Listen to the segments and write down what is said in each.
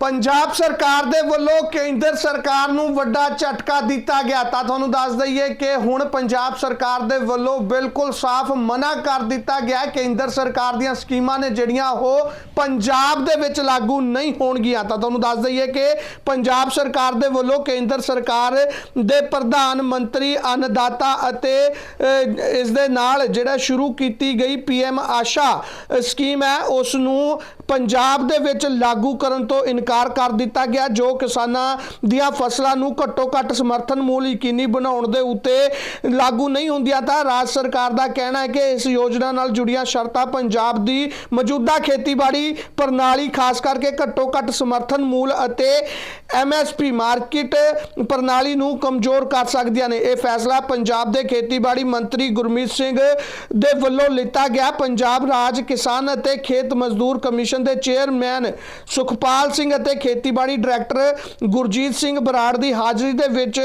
ਪੰਜਾਬ ਸਰਕਾਰ ਦੇ ਵੱਲੋਂ ਕੇਂਦਰ ਸਰਕਾਰ ਨੂੰ ਵੱਡਾ ਝਟਕਾ ਦਿੱਤਾ ਗਿਆ ਤਾਂ ਤੁਹਾਨੂੰ ਦੱਸ ਦਈਏ ਕਿ ਹੁਣ ਪੰਜਾਬ ਸਰਕਾਰ ਦੇ ਵੱਲੋਂ ਬਿਲਕੁਲ ਸਾਫ਼ ਮਨਾ ਕਰ ਦਿੱਤਾ ਗਿਆ ਹੈ। ਕੇਂਦਰ ਸਰਕਾਰ ਦੀਆਂ ਸਕੀਮਾਂ ਨੇ ਜਿਹੜੀਆਂ ਉਹ ਪੰਜਾਬ ਦੇ ਵਿੱਚ ਲਾਗੂ ਨਹੀਂ ਹੋਣਗੀਆਂ ਤਾਂ ਤੁਹਾਨੂੰ ਦੱਸ ਦਈਏ ਕਿ ਪੰਜਾਬ ਸਰਕਾਰ ਦੇ ਵੱਲੋਂ ਕੇਂਦਰ ਸਰਕਾਰ ਦੇ ਪ੍ਰਧਾਨ ਮੰਤਰੀ, ਅੰਨਦਾਤਾ ਅਤੇ ਇਸ ਦੇ ਨਾਲ ਜਿਹੜਾ ਸ਼ੁਰੂ ਕੀਤੀ ਗਈ ਪੀਐਮ ਆਸ਼ਾ ਸਕੀਮ ਹੈ, ਉਸ ਨੂੰ ਪੰਜਾਬ ਦੇ ਵਿੱਚ ਲਾਗੂ ਕਰਨ ਤੋਂ ਇਨਕਾਰ ਕਰ ਦਿੱਤਾ ਗਿਆ, ਜੋ ਕਿਸਾਨਾਂ ਦੀਆਂ ਫਸਲਾਂ ਨੂੰ ਘੱਟੋ ਘੱਟ ਸਮਰਥਨ ਮੁੱਲ ਯਕੀਨੀ ਬਣਾਉਣ ਦੇ ਉੱਤੇ ਲਾਗੂ ਨਹੀਂ ਹੁੰਦੀਆਂ ਤਾਂ ਰਾਜ ਸਰਕਾਰ ਦਾ ਕਹਿਣਾ ਹੈ ਕਿ ਇਸ ਯੋਜਨਾ ਨਾਲ ਜੁੜੀਆਂ ਸ਼ਰਤਾਂ ਪੰਜਾਬ ਦੀ ਮੌਜੂਦਾ ਖੇਤੀਬਾੜੀ ਪ੍ਰਣਾਲੀ, ਖਾਸ ਕਰਕੇ ਘੱਟੋ ਘੱਟ ਸਮਰਥਨ ਮੁੱਲ ਅਤੇ ਐਮਐਸਪੀ ਮਾਰਕੀਟ ਪ੍ਰਣਾਲੀ ਨੂੰ ਕਮਜ਼ੋਰ ਕਰ ਸਕਦੀਆਂ ਨੇ। ਇਹ ਫੈਸਲਾ ਪੰਜਾਬ ਦੇ ਖੇਤੀਬਾੜੀ ਮੰਤਰੀ ਗੁਰਮੀਤ ਸਿੰਘ ਦੇ ਵੱਲੋਂ ਲਿੱਤਾ ਗਿਆ। ਪੰਜਾਬ ਰਾਜ ਕਿਸਾਨ ਅਤੇ ਖੇਤ ਮਜ਼ਦੂਰ ਕਮਿਸ਼ਨ ਦੇ ਚੇਅਰਮੈਨ ਸੁਖਪਾਲ ਸਿੰਘ ਅਤੇ ਖੇਤੀਬਾੜੀ ਡਾਇਰੈਕਟਰ ਗੁਰਜੀਤ ਸਿੰਘ ਬਰਾੜ ਦੀ ਹਾਜ਼ਰੀ ਦੇ ਵਿੱਚ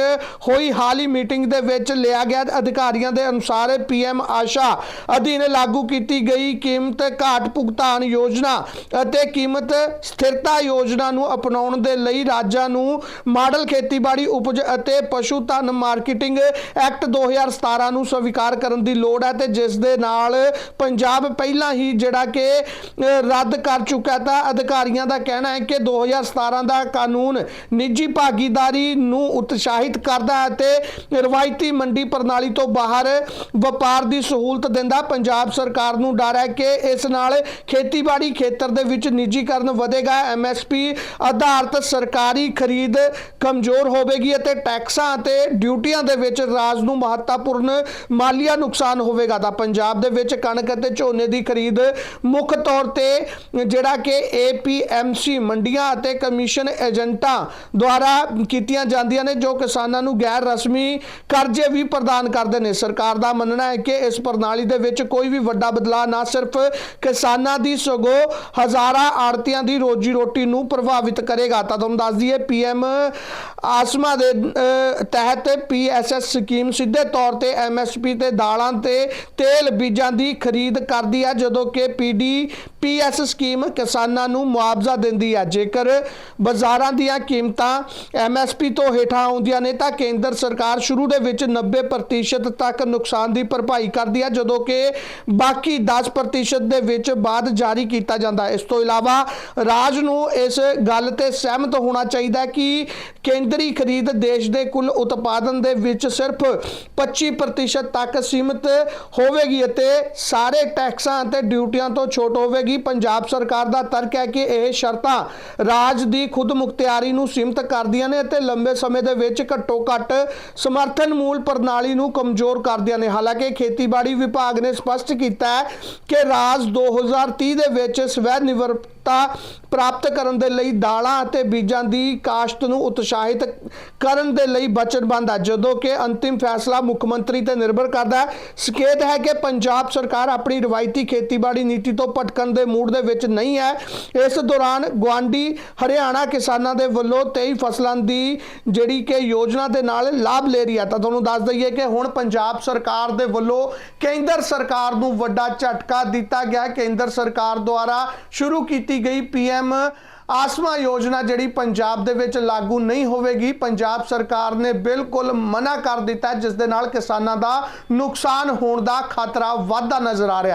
ਹੋਈ ਹਾਲ ਹੀ ਮੀਟਿੰਗ ਦੇ ਵਿੱਚ ਲਿਆ ਗਿਆ। ਅਧਿਕਾਰੀਆਂ ਦੇ ਅਨੁਸਾਰ ਪੀਐਮ ਆਸ਼ਾ ਅਧੀਨ ਲਾਗੂ ਕੀਤੀ ਗਈ ਕੀਮਤ ਘਾਟ ਭੁਗਤਾਨ ਯੋਜਨਾ ਅਤੇ ਕੀਮਤ ਸਥਿਰਤਾ ਯੋਜਨਾ ਨੂੰ ਅਪਣਾਉਣ ਦੇ ਲਈ ਰਾਜਾਂ ਨੂੰ ਮਾਡਲ ਖੇਤੀਬਾੜੀ ਉਪਜ ਅਤੇ ਪਸ਼ੂ ਧਨ ਮਾਰਕੀਟਿੰਗ ਐਕਟ 2017 ਨੂੰ ਸਵੀਕਾਰ ਕਰਨ ਦੀ ਲੋੜ ਹੈ ਤੇ ਜਿਸ ਦੇ ਨਾਲ ਪੰਜਾਬ ਪਹਿਲਾਂ ਹੀ ਜਿਹੜਾ ਕਿ ਰੱਦ ਕਰ ਚੁੱਕਾ ਤਾਂ ਅਧਿਕਾਰੀਆਂ ਦਾ ਕਹਿਣਾ ਹੈ ਕਿ 2017 ਦਾ ਕਾਨੂੰਨ ਨਿੱਜੀ ਭਾਗੀਦਾਰੀ ਨੂੰ ਉਤਸ਼ਾਹਿਤ ਕਰਦਾ ਹੈ ਤੇ ਰਵਾਇਤੀ ਮੰਡੀ ਪ੍ਰਣਾਲੀ ਤੋਂ ਬਾਹਰ ਵਪਾਰ ਦੀ ਸਹੂਲਤ ਦਿੰਦਾ ਪੰਜਾਬ ਸਰਕਾਰ ਨੂੰ ਡਰ ਹੈ ਕਿ ਇਸ ਨਾਲ ਖੇਤੀਬਾੜੀ ਖੇਤਰ ਦੇ ਵਿੱਚ ਨਿੱਜੀਕਰਨ ਵਧੇਗਾ। ਐਮਐਸਪੀ ਆਧਾਰਿਤ ਸਰਕਾਰੀ ਖਰੀਦ ਕਮਜ਼ੋਰ ਹੋਵੇਗੀ ਅਤੇ ਟੈਕਸਾਂ ਅਤੇ ਡਿਊਟੀਆਂ ਦੇ ਵਿੱਚ ਰਾਜ ਨੂੰ ਮਹੱਤਵਪੂਰਨ ਮਾਲੀਆ ਨੁਕਸਾਨ ਹੋਵੇਗਾ। ਤਾਂ ਪੰਜਾਬ ਦੇ ਵਿੱਚ ਕਣਕ ਅਤੇ ਝੋਨੇ ਦੀ ਖਰੀਦ ਮੁੱਖ ਤੌਰ ਤੇ ਜਿਹੜਾ ਕਿ ਏਪੀਐਮਸੀ ਮੰਡੀਆਂ ਅਤੇ ਕਮਿਸ਼ਨ ਏਜੰਟਾਂ ਦੁਆਰਾ ਕੀਤੀਆਂ ਜਾਂਦੀਆਂ ਨੇ ਜੋ ਕਿਸਾਨਾਂ ਨੂੰ ਗੈਰ ਰਸਮੀ ਕਰਜ਼ੇ ਵੀ ਪ੍ਰਦਾਨ ਕਰਦੇ ਨੇ। ਸਰਕਾਰ ਦਾ ਮੰਨਣਾ ਹੈ ਕਿ ਇਸ ਪ੍ਰਣਾਲੀ ਦੇ ਵਿੱਚ ਕੋਈ ਵੀ ਵੱਡਾ ਬਦਲਾਅ ਨਾ ਸਿਰਫ ਕਿਸਾਨਾਂ ਦੀ ਸਗੋਂ ਹਜ਼ਾਰਾਂ ਆੜਤੀਆਂ ਦੀ ਰੋਜੀ ਰੋਟੀ ਨੂੰ ਪ੍ਰਭਾਵਿਤ ਕਰੇਗਾ। ਤਾਂ ਤੁਹਾਨੂੰ ਦੱਸ ਦਈਏ ਪੀਐਮ ਆਸਮਾ ਦੇ ਅਹ, ਤਹਿਤ ਪੀਐਸਐਸ ਸਕੀਮ ਸਿੱਧੇ ਤੌਰ ਤੇ ਐਮਐਸਪੀ ਤੇ ਦਾਲਾਂ ਤੇ ਤੇਲ ਬੀਜਾਂ ਦੀ ਖਰੀਦ ਕਰਦੀ ਹੈ ਜਦੋਂ ਕਿ ਪੀਡੀ ਪੀਐਸ ਸਕੀਮ ਕਿਸਾਨਾਂ ਨੂੰ ਮੁਆਵਜ਼ਾ ਦਿੰਦੀ ਹੈ ਜੇਕਰ ਬਾਜ਼ਾਰਾਂ ਦੀਆਂ ਕੀਮਤਾਂ ਐਮਐਸਪੀ ਤੋਂ ਹੇਠਾਂ ਆਉਂਦੀਆਂ ਨੇ, ਤਾਂ ਕੇਂਦਰ ਸਰਕਾਰ ਸ਼ੁਰੂ ਦੇ ਵਿੱਚ 90% ਤੱਕ ਨੁਕਸਾਨ ਦੀ ਭਰਪਾਈ ਕਰਦੀ ਹੈ ਜਦੋਂ ਕਿ ਬਾਕੀ 10% ਦੇ ਵਿੱਚ ਬਾਅਦ ਜਾਰੀ ਕੀਤਾ ਜਾਂਦਾ। ਇਸ ਤੋਂ ਇਲਾਵਾ ਰਾਜ ਨੂੰ ਇਸ ਗੱਲ ਤੇ ਸਹਿਮਤ ਹੋਣਾ ਚਾਹੀਦਾ ਕਿ ਕੇਂਦਰੀ ਖਰੀਦ ਦੇਸ਼ ਦੇ ਕੁੱਲ ਉਤਪਾਦਨ ਦੇ ਵਿੱਚ ਸਿਰਫ 25% ਤੱਕ ਸੀਮਿਤ ਹੋਵੇਗੀ ਅਤੇ ਸਾਰੇ ਟੈਕਸਾਂ ਅਤੇ ਡਿਊਟੀਆਂ ਤੋਂ ਛੋਟ ਹੋਵੇਗੀ। ਪੰਜਾਬ ਸਰਕਾਰ ਦਾ ਤਰਕ ਹੈ ਕਿ ਇਹ ਸ਼ਰਤਾਂ ਰਾਜ ਦੀ ਖੁਦ ਮੁਖਤਿਆਰੀ ਨੂੰ ਸੀਮਿਤ ਕਰਦੀਆਂ ਨੇ ਅਤੇ ਲੰਬੇ ਸਮੇਂ ਦੇ ਵਿੱਚ ਘੱਟੋ ਘੱਟ ਸਮਰਥਨ ਮੂਲ ਪ੍ਰਣਾਲੀ ਨੂੰ ਕਮਜ਼ੋਰ ਕਰਦੀਆਂ ਨੇ। ਹਾਲਾਂਕਿ ਖੇਤੀਬਾੜੀ ਵਿਭਾਗ ਨੇ ਸਪਸ਼ਟ ਕੀਤਾ ਹੈ ਕਿ ਰਾਜ 2030 ਦੇ ਵਿੱਚ ਸਵੈ ਨਿਰਭਰਤਾ ਪ੍ਰਾਪਤ ਕਰਨ ਦੇ ਲਈ ਦਾਲਾਂ ਅਤੇ ਬੀਜਾਂ ਦੀ ਕਾਸ਼ਤ ਨੂੰ ਉਤਸ਼ਾਹਿਤ ਕਰਨ ਦੇ ਲਈ ਵਚਨਬੱਧ ਹੈ। ਜਦੋਂ ਕਿ ਅੰਤਿਮ ਫੈਸਲਾ ਮੁੱਖ ਮੰਤਰੀ ਤੇ ਨਿਰਭਰ ਕਰਦਾ ਹੈ। ਸਕੇਤ ਹੈ ਕਿ ਪੰਜਾਬ ਸਰਕਾਰ ਆਪਣੀ ਰਵਾਇਤੀ ਖੇਤੀਬਾੜੀ ਨੀਤੀ ਤੋਂ ਭਟਕਣ ਦੇ ਮੂਡ ਦੇ ਵਿੱਚ ਨਹੀਂ ਹੈ। ਇਸ ਦੌਰਾਨ ਗਵਾਂਡੀ ਹਰਿਆਣਾ ਕਿਸਾਨਾਂ ਦੇ ਵੱਲੋਂ 23 ਫਸਲਾਂ ਦੀ ਜਿਹੜੀ ਕਿ ਯੋਜਨਾ ਦੇ ਨਾਲ ਲਾਭ ਲੈ ਰਹੀ ਹੈ। ਤਾਂ ਤੁਹਾਨੂੰ ਦੱਸ ਦਈਏ ਕਿ ਹੁਣ ਪੰਜਾਬ ਸਰਕਾਰ ਦੇ ਵੱਲੋਂ ਕੇਂਦਰ ਸਰਕਾਰ ਨੂੰ ਵੱਡਾ ਝਟਕਾ ਦਿੱਤਾ ਗਿਆ ਕੇਂਦਰ ਸਰਕਾਰ ਦੁਆਰਾ ਸ਼ੁਰੂ ਕੀਤੀ ਗਈ ਪੀਐਮ ਆਸਮਾ ਯੋਜਨਾ ਜਿਹੜੀ ਪੰਜਾਬ ਦੇ ਵਿੱਚ ਲਾਗੂ ਨਹੀਂ ਹੋਵੇਗੀ। ਪੰਜਾਬ ਸਰਕਾਰ ਨੇ ਬਿਲਕੁਲ ਮਨਾ ਕਰ ਦਿੱਤਾ, ਜਿਸ ਦੇ ਨਾਲ ਕਿਸਾਨਾਂ ਦਾ ਨੁਕਸਾਨ ਹੋਣ ਦਾ ਖਤਰਾ ਵਾਧਾ ਨਜ਼ਰ ਆ ਰਿਹਾ।